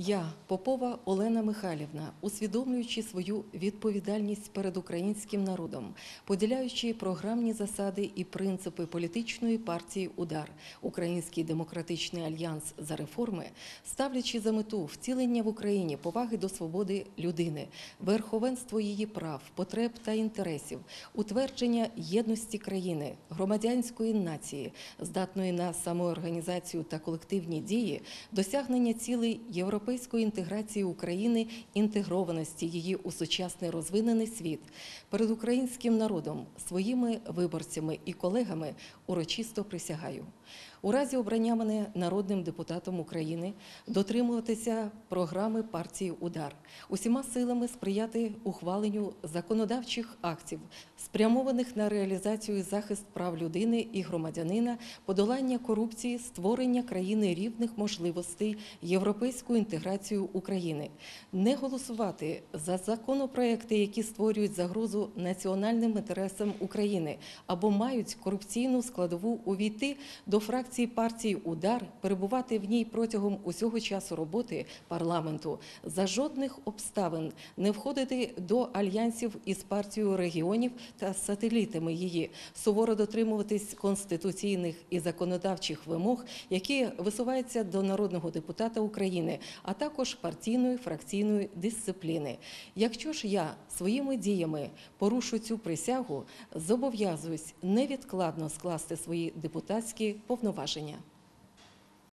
Я, Попова Олена Михайлівна, усвідомлюючи свою відповідальність перед українським народом, поділяючи програмні засади і принципи політичної партії Удар, Український демократичний альянс за реформи, ставлячи за мету втілення в Україні поваги до свободи людини, верховенство її прав, потреб та інтересів, утвердження єдності країни, громадянської нації, здатної на самоорганізацію та колективні дії, досягнення цілей європейської інтеграції України, інтегрованості її у сучасний розвинений світ, перед українським народом, своїми виборцями і колегами урочисто присягаю. У разі обрання мене народним депутатом України дотримуватися програми партії Удар, усіма силами сприяти ухваленню законодавчих актів, спрямованих на реалізацію захист прав людини і громадянина, подолання корупції, створення країни рівних можливостей, європейську інтеграцію України, не голосувати за законопроекти, які створюють загрозу національним інтересам України або мають корупційну складову увійти до фракції партії Удар, перебувати в ній протягом усього часу роботи парламенту, за жодних обставин не входити до альянсів із партією регіонів та сателітами її, суворо дотримуватись конституційних і законодавчих вимог, які висуваються до народного депутата України, а також партійної фракційної дисципліни. Якщо ж я своїми діями порушу цю присягу, зобов'язуюсь невідкладно скласти свої депутатські повноваження.